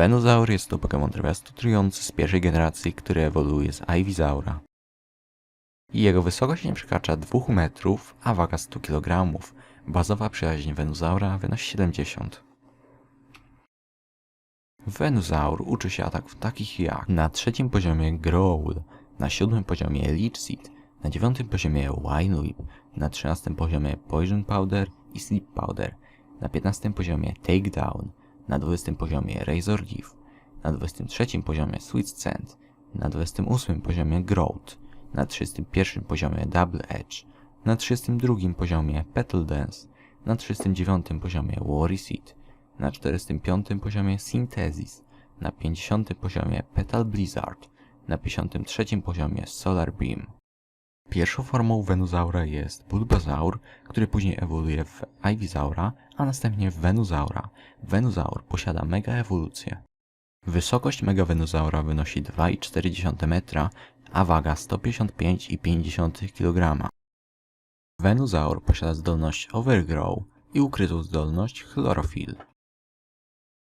Venusaur jest to Pokémon trawiasty trujący z pierwszej generacji, który ewoluuje z Ivysaura. Jego wysokość nie przekracza 2 metrów, a waga 100 kg. Bazowa przyjaźń Venusaura wynosi 70. Venusaur uczy się ataków takich jak na trzecim poziomie Growl, na siódmym poziomie Leech Seed, na dziewiątym poziomie Wine Whip, na trzynastym poziomie Poison Powder i Sleep Powder, na piętnastym poziomie Takedown, na dwudziestym poziomie Razor Leaf, na dwudziestym trzecim poziomie Sweet Scent, na dwudziestym ósmym poziomie Growth, na 31 poziomie Double Edge, na 32 poziomie Petal Dance, na 39 poziomie Worry Seed, na 45 poziomie Synthesis, na 50 poziomie Petal Blizzard, na 53 poziomie Solar Beam. Pierwszą formą Venusaura jest Bulbasaur, który później ewoluuje w Ivysaura, a następnie w Venusaura. Venusaur posiada mega ewolucję. Wysokość Mega Venusaura wynosi 2,4 metra, a waga 155,5 kg. Venusaur posiada zdolność Overgrow i ukrytą zdolność Chlorophyll.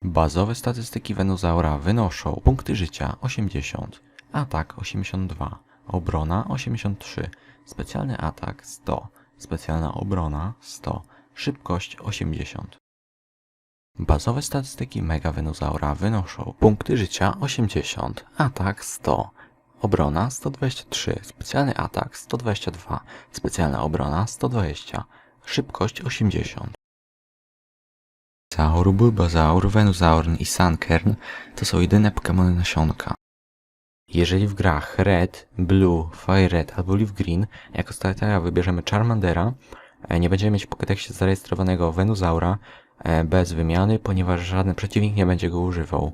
Bazowe statystyki Venusaura wynoszą punkty życia 80, atak 82, obrona 83, specjalny atak 100, specjalna obrona 100, szybkość 80. Bazowe statystyki Mega Venusaura wynoszą punkty życia 80, atak 100, obrona 123, specjalny atak 122, specjalna obrona 120, szybkość 80. Zaur, Bulbasaur, Venusaur i Sunkern to są jedyne Pokémony nasionka. Jeżeli w grach Red, Blue, Fire Red albo Leaf Green jako startera wybierzemy Charmandera, e, nie będziemy mieć w Pokédexie zarejestrowanego Venusaura e, bez wymiany, ponieważ żaden przeciwnik nie będzie go używał.